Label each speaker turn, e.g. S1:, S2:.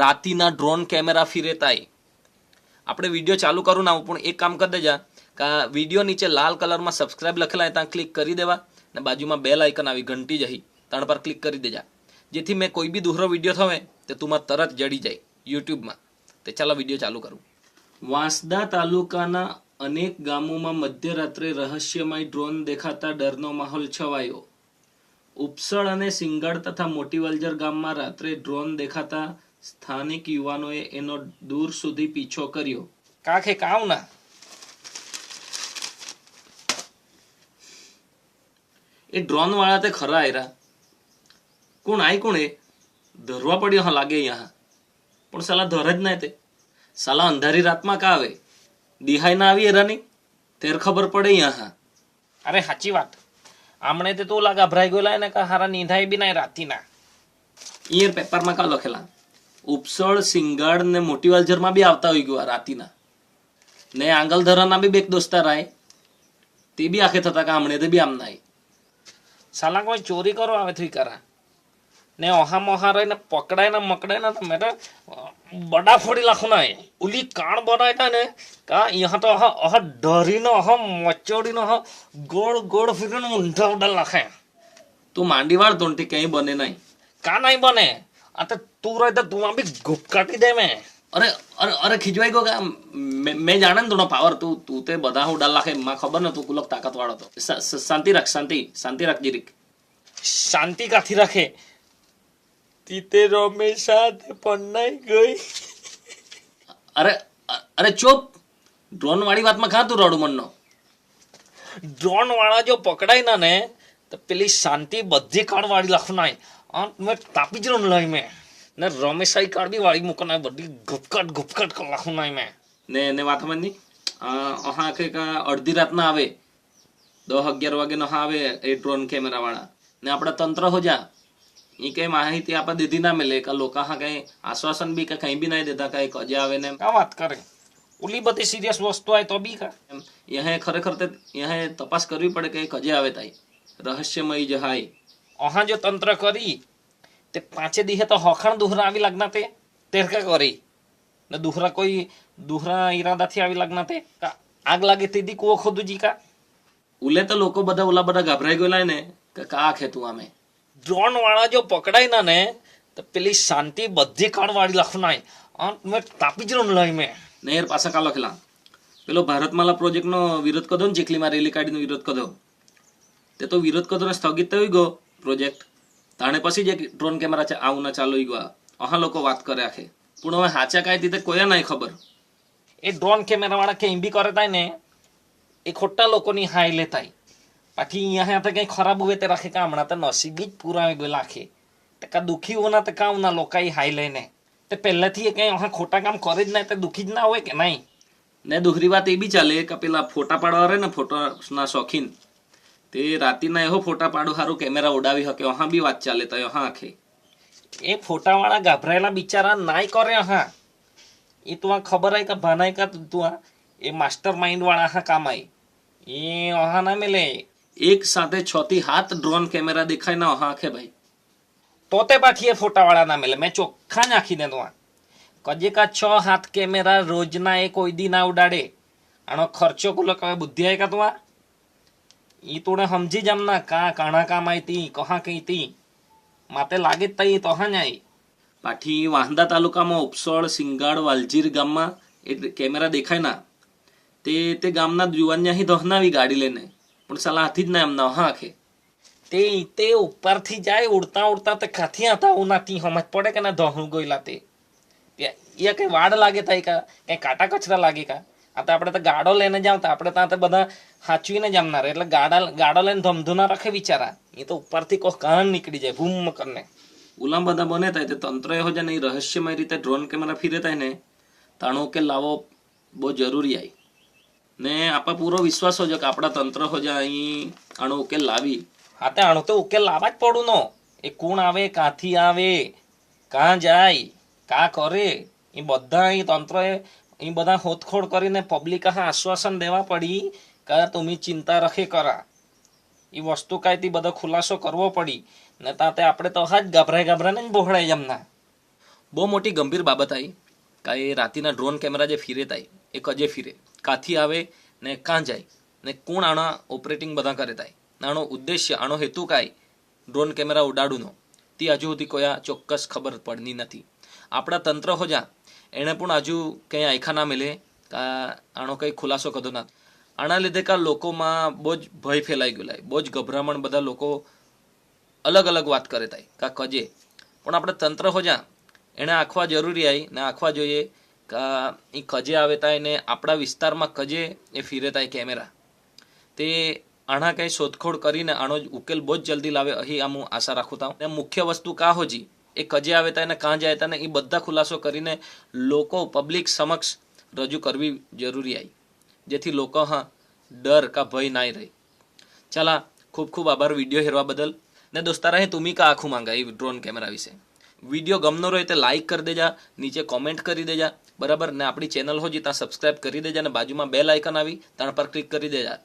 S1: રાતીના drone camera ફિરેતાય આપણે video ચાલુ કરું ના પણ એક કામ કરી દેજા, કે વીડિયો નીચે લાલ કલરમાં સબસ્ક્રાઇબ લખેલા ત્યાં ક્લિક કરી દેવા અને બાજુમાં બેલ આઇકન આવી ઘંટી જહી ત્રણ પર ક્લિક કરી દેજા. જેથી મેં કોઈ બી દુહરો વીડિયો થવે તે તુમાં તરત જડી જાય યુટ્યુબમાં. તે ચાલો વીડિયો ચાલુ કરું. વાંસદા તાલુકાના અનેક ગામોમાં મધ્યરાત્રે રહસ્યમય ડ્રોન દેખાતા ડરનો માહોલ છવાયો. ઉપસળ અને સિંગળ તથા મોટી વલજર ગામમાં રાત્રે ડ્રોન દેખાતા સ્થાનિક યુવાનોએ એનો દૂર સુધી પીછો કર્યો. કાંખે કાવ ના? એ ડ્રોન વાળા તે ખરા આયરા. કોણ આય કોણ એ? ધરવા પડ્યો હા લાગે અહીંયા. પણ સાલા ધર જ ના તે. સાલા અંધારી રાતમાં કા આવે? દિહાઈ ના આવી એરાની તેર ખબર પડે યહાં
S2: અરે સાચી વાત. આમણે તે તું લાગા ભરાઈ ગયેલા ને કા હારા નીંધાઈ બી ના રાતીના.
S1: ઈયર પેપરમાં કા લખેલા? ઉપસળ સિંગાડ ને મોટી વાલઝરમાં બી આવતા હોય ગયું રાતીના. ને આંગલધરાના બી બેક દોસ્તાર આય તે બી આખે થતા કે હમણે તે બી આમ નાય.
S2: સાલા કોઈ ચોરી કરો આવે થી કરા ને ઓહા મોહા રહીને પકડાય ને મકડાય ને તો મેં તો બડા ફોડી લાખો ના ઉલી કાણ બનાયતા ને કા यहाँ તો અહ અહ ડરીને અહ મચોડીને અહ ગોળ ગોળ ફીરીને ઊંધા ઉડા લાખે.
S1: તું માંડીવાળ તોંટી કંઈ બને નહીં.
S2: કા નહીં બને? આ તો તું રહે તો તું બી ગુપકાટી દે મેં.
S1: અરે અરે અરે ખીજવાઈ ગયો કે મેં જાણે ને થોડો પાવર તું તું તે બધા હું ડાલ લાખે માં ખબર ને તું કુલક તાકાત વાળો તો શ- શ- શાંતિ રાખ શાંતિ શાંતિ રાખ જીરીક.
S2: શાંતિ કાથી રાખે? તીતે રમેશ સાથે પન્નાઈ ગઈ.
S1: અરે અરે ચોપ. ડ્રોન વાળી વાતમાં ખા તું રડું મનનો
S2: ડ્રોન વાળા જો પકડાય ના ને તો પેલી શાંતિ બધી કાળ વાળી લખનાય. આમ મેં તાપી જ લઈ મેં. ને રમેશાઈ કાળ બી વાળી મૂકનાય બધી ગુપકટ ગુપકટ કર લખનાય મેં.
S1: ને એને વાત સમજની? અહા કે કા અડધી રાતના આવે. દસ અગિયાર વાગે નો આવે એ ડ્રોન કેમેરા વાળા ને આપણા તંત્ર હો જા. એ કઈ માહિતી આપણે દીધી ના મળે કે લોકો હા કઈ આશ્વાસન બી કે કઈ બી નહીં દેતા કઈ કજે આવે ને
S2: આ વાત કરે? ઓલી બધી સિરિયસ વસ્તુ આવે તો બી કા?
S1: એમ. યહે ખરેખર તે યહે તપાસ કરવી પડે કે કજે આવે તાઈ. રહસ્યમય જહાય.
S2: અહા જો તંત્ર કરી તે પાંચે દિહે તો હખણ દુહરા આવી લાગના તે? તેરકા કરી. ને દુહરા કોઈ દુહરા ઈરાદાથી આવી લાગના તે? આગ લાગે તેદી કુવો ખોદું જી કા?
S1: ઉલે તો લોકો બધા ઓલા બધા ગભરાઈ ગયેલા ને કે કા ખેતું આમે?
S2: ડ્રોન વાળા જો પકડાય ના ને તો પેલી શાંતિ બધી કાળ વાળી લખનાય મેં તાપી જ લઈ મેં
S1: નેર પાછા કા લખલા પેલો ભારતમાલા પ્રોજેક્ટનો વિરોધ કદો ને ચીખલીમાં રેલી કાઢીનો વિરોધ કદો તે તો વિરોધ કરતો સ્થગિત થઈ ગયો પ્રોજેક્ટ તાણે પછી જે ડ્રોન કેમેરા છે, આવું ના ચાલુ ગયા અહા લોકો વાત કરે આખે પણ હવે સાચા કાંઈ દીધે કોઈ નહીં ખબર.
S2: એ ડ્રોન કેમેરા વાળા કે બી કરે થાય ને, એ ખોટા લોકોની હાઈ લેતાય પાછી અહીંયા હાથે કંઈ ખરાબ હોય તે રાખે કા હમણાં તો નસીબી જ પૂરા આવી ગયેલા આખે તે કા દુખી હોના તે કામ ના લોકો હાઈ લઈને તે પહેલેથી એ કંઈ હા ખોટા કામ કરે જ નહીં, તે દુખી જ ના હોય કે નહીં?
S1: ને દુઃખરી વાત એ બી ચાલે કે પેલા ફોટા પાડવા રહે ને ફોટોના શોખીન. તે રાતીના એવો ફોટા પાડો સારું કેમેરા ઉડાવી હકે અહા બી વાત ચાલે તો અહા આખે.
S2: એ ફોટાવાળા ગાભરાયેલા બિચારા નાય કરે હા એ તું આ ખબર આય કે ભાનાય કા તું આ એ માસ્ટર માઇન્ડ વાળા હા કામ આય એ અહા ના મેલે.
S1: એક સાથે છ થી હાથ ડ્રોન કેમેરા દેખાય ના અહા આખે ભાઈ.
S2: તો તે પાછી એ ફોટાવાળા ના મેલે. મેં ચોખ્ખા નાખી દે તું કજે કા છ હાથ કેમેરા રોજના એ કોઈ દી ના ઉડાડે. આનો ખર્ચો કુલો કવે બુદ્ધિ આય કા તું આ? ઈ તોડે સમજી જમના કા કાણા કામ આઈ તી કહા તી. માતે લાગે તઈ તો હા જાય
S1: પાછી વાંદા તાલુકામાં ઉપસળ સિંગાડ વાલજીર ગામમાં એ કેમેરા દેખાય ના. તે તે ગામના યુવાનને અહીં દહનાવી ગાડી લઈને. પણ સાલા હાથી જ ના એમના હા આખે.
S2: તે તે ઉપરથી જાય ઉડતા ઉડતા તે કાથી હતા ઉનાથી સમજ પડે કે ના ધોહણું ગયેલા તે- એ કઈ વાડ લાગે થાય કા? કઈ કાટા કચરા લાગે કા? આ તો આપણે તો ગાડો લઈને જાવ તો આપણે ત્યાં તો બધા સાચવીને જમનાર એટલે ગાડા ગાડો લઈને ધમધુના રાખે બિચારા એ તો ઉપરથી કોઈ કાન નીકળી જાય ભૂમ કરીને
S1: ઉલામ બધા બને થાય તે તંત્ર એહો છે ને એ રહસ્યમય રીતે ડ્રોન કેમેરા ફીરે થાય ને તાણો કે લાવો બહુ જરૂરી આય. ને આપણે પૂરો વિશ્વાસ હોય કે આપણા તંત્ર હોય અહીં આનો ઉકેલ લાવી.
S2: હા તે આણું તો ઉકેલ લાવવા જ પડું નો. એ કોણ આવે કાથી આવે કાં જાય કા કરે એ બધા અહીં તંત્ર એ બધા હોતખોળ કરીને પબ્લિક આશ્વાસન દેવા પડી કે તમે ચિંતા રખે કરા. એ વસ્તુ કાંઈથી બધો ખુલાસો કરવો પડી. ને તાતે આપણે તો હા જ ગભરાય ગભરાને જ બોહડાય જમના.
S1: બહુ મોટી ગંભીર બાબત આવી કાં એ રાતીના ડ્રોન કેમેરા જે ફીરે થાય એ કજે ફીરે? કાથી આવે ને કાં જાય? ને કોણ આણા ઓપરેટિંગ બધા કરે થાય આનો ઉદ્દેશ્ય, આનો હેતુ કાંઈ? ડ્રોન કેમેરા ઉડાડુનો. તે હજુ સુધી કોઈ આ ચોક્કસ ખબર પડની નથી. આપણા તંત્ર હોજા એણે પણ હજુ કંઈ આયખા ના મિલે આનો કંઈ ખુલાસો કદો ના. આના લીધે કા લોકોમાં બહુ જ ભય ફેલાઈ ગયો લાય બહુ જ ગભરામણ બધા લોકો અલગ અલગ વાત કરે થાય, કા કજે. પણ આપણે તંત્ર હોજા એણે આખવા જરૂરી આવી ને આખવા જોઈએ, કા એ કજે આવે થાય ને આપણા વિસ્તારમાં કજે એ ફીરે થાય કેમેરા. તે આના કંઈ શોધખોળ કરીને આનો ઉકેલ બહુ જ જલ્દી લાવે, અહીં આમ હું આશા રાખું તા ને મુખ્ય વસ્તુ કા હોજી? એ કજે આવે તા ને કાં જાય તા, ને એ બધા ખુલાસો કરીને લોકો પબ્લિક સમક્ષ રજૂ કરવી જરૂરી આવી જેથી લોકો હા ડર કા ભય નાય રહે. ચાલા, ખૂબ ખૂબ આભાર વીડિયો હેરવા બદલ. ને દોસ્તારા હે તુમી કા આખું માંગા એ ડ્રોન કેમેરા વિશે? વીડિયો ગમનો રહે તે લાઈક કરી દેજા, નીચે કોમેન્ટ કરી દેજા. બરાબર? ને આપણી ચેનલ હોજી ત્યાં સબસ્ક્રાઇબ કરી દેજા ને બાજુમાં બેલ આઇકન આવી તાણ પર ક્લિક કરી દેજા.